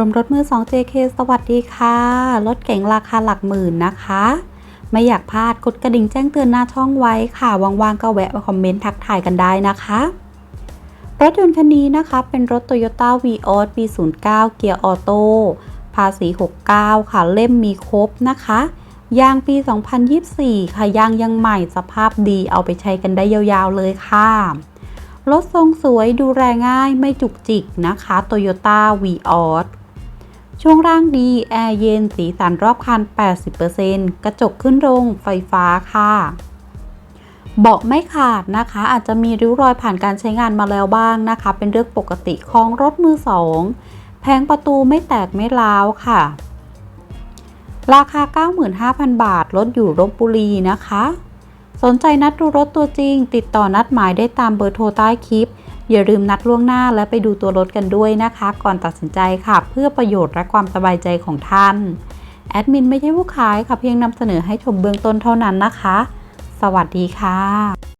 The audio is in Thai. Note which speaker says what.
Speaker 1: รวมรถมือ 2 JK สวัสดีค่ะ รถเก๋งราคาหลักหมื่นนะคะ ไม่อยากพลาดกดกระดิ่งแจ้งเตือนหน้าช่องไว้ค่ะ ว่างๆ ก็แวะมาคอมเมนต์ทักทายกันได้นะคะ รถยนต์คันนี้นะคะเป็นรถ Toyota Vios ปี 09 เกียร์ออโต้ภาษี 69 ค่ะ เล่มมีครบนะคะ ยางปี 2024 ค่ะ ยางยังใหม่สภาพดีเอาไปใช้กันได้ยาวๆเลยค่ะรถทรงสวยดูแลง่ายไม่จุกจิกนะคะ Toyota Vios ช่วงล่างดี แอร์เย็น สีสันรอบคัน 80%กระจกขึ้นลง ไฟฟ้าค่ะ เบาะไม่ขาดนะคะ อาจจะมีริ้วรอยผ่านการใช้งานมาแล้วบ้างนะคะ เป็นเรื่องปกติของรถมือสอง แผงประตูไม่แตกไม่ร้าวค่ะ ราคา 95,000 บาท รถอยู่ลบบุรีนะคะ สนใจนัดดูรถตัวจริง ติดต่อนัดหมายได้ตามเบอร์โทรใต้คลิป อย่าลืมนัดล่วงหน้าและไปดูตัวรถกันด้วยนะคะ ก่อนตัดสินใจค่ะ เพื่อประโยชน์และความสบายใจของท่าน แอดมินไม่ใช่ผู้ขายค่ะเพียงนำเสนอให้ชมเบื้องต้นเท่านั้นนะคะ สวัสดีค่ะ